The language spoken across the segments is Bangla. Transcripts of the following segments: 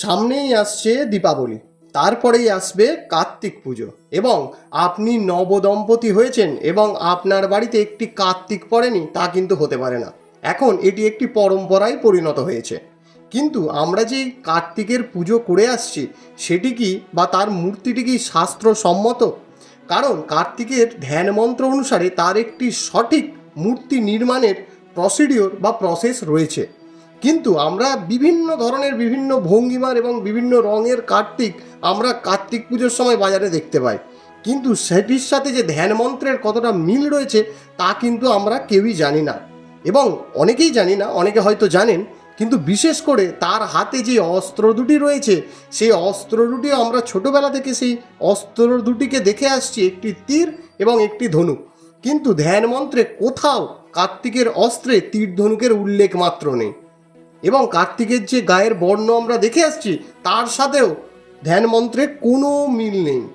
সামনেই আসছে দীপাবলি, তারপরেই আসবে কার্তিক পুজো এবং আপনি নবদম্পতি হয়েছেন এবং আপনার বাড়িতে একটি কার্তিক পড়েনি তা কিন্তু হতে পারে না। এখন এটি একটি পরম্পরায় পরিণত হয়েছে। কিন্তু আমরা যে কার্তিকের পুজো করে আসছি, সেটি কি বা তার মূর্তিটি কি শাস্ত্রসম্মত? কারণ কার্তিকের ধ্যান মন্ত্র অনুসারে তার একটি সঠিক মূর্তি নির্মাণের প্রসিডিওর বা প্রসেস রয়েছে। কিন্তু আমরা বিভিন্ন ধরনের বিভিন্ন ভঙ্গিমার এবং বিভিন্ন রঙের কার্তিক আমরা কার্তিক পুজোর সময় বাজারে দেখতে পাই। কিন্তু সেটির সাথে যে ধ্যান মন্ত্রের কতটা মিল রয়েছে তা কিন্তু আমরা কেউই জানি না। এবং অনেকেই জানি না, অনেকে হয়তো জানেন, কিন্তু বিশেষ করে তার হাতে যে অস্ত্র দুটি রয়েছে, সেই অস্ত্র দুটি আমরা ছোটোবেলা থেকে সেই অস্ত্র দুটিকে দেখে আসছি, একটি তীর এবং একটি ধনুক। কিন্তু ধ্যান মন্ত্রে কোথাও কার্তিকের অস্ত্রে তীর ধনুকের উল্লেখ মাত্র নেই। এবং কার্তিকের যে গায়ের বর্ণ আমরা দেখে আসছি, তার সাথেও ধ্যান মন্ত্রে কোনো মিল নেই।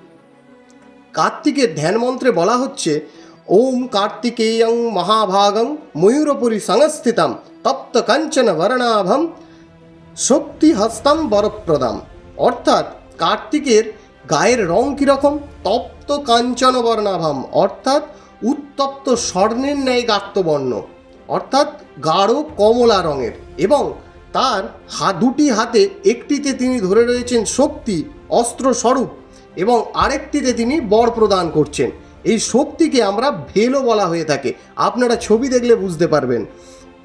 কার্তিকের ধ্যান মন্ত্রে বলা হচ্ছে, ওম কার্তিকেয়ং মহাভাগং ময়ূরপুরী সংস্থিতম তপ্ত কাঞ্চন বর্ণাভম শক্তি হস্তম বরপ্রদাম। অর্থাৎ কার্তিকের গায়ের রং কীরকম? তপ্ত কাঞ্চন বর্ণাভাম। অর্থাৎ উত্তপ্ত স্বর্ণের ন্যায় গাত্রবর্ণ অর্থাৎ গাঢ় কমলা রঙের এবং তার হা, দুটি হাতে একটিতে তিনি ধরে রয়েছেন শক্তি, অস্ত্র স্বরূপ এবং আরেকটিতে তিনি বর প্রদান করছেন। এই শক্তিকে আমরা ভেলও বলা হয়ে থাকে। আপনারা ছবি দেখলে বুঝতে পারবেন।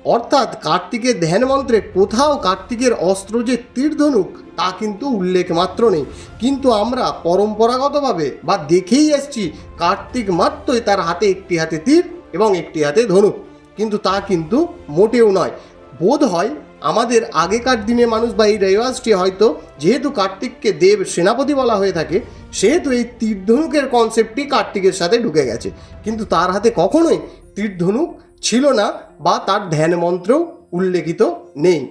অর্থাৎ কার্তিকের ধ্যান মন্ত্রে কোথাও কার্তিকের অস্ত্র যে তীরধনুক তা কিন্তু উল্লেখ মাত্র নেই। কিন্তু আমরা পরম্পরাগতভাবে বা দেখেই আসছি কার্তিক মাত্রই তার হাতে একটি হাতে তীর এবং একটি হাতে ধনুক। কিন্তু তা কিন্তু মোটেও নয়। বোধ হয় আমাদের আগেকার দিনে মানুষ বা এই রেওয়াজটি হয়তো যেহেতু কার্তিককে দেব সেনাপতি বলা হয়ে থাকে, সেহেতু এই তীরধনুকের কনসেপ্টটি কার্তিকের সাথে ঢুকে গেছে। কিন্তু তার হাতে কখনোই তীরধনুক ছিল না বা তার ধ্যান মন্ত্রও উল্লেখিত নেই।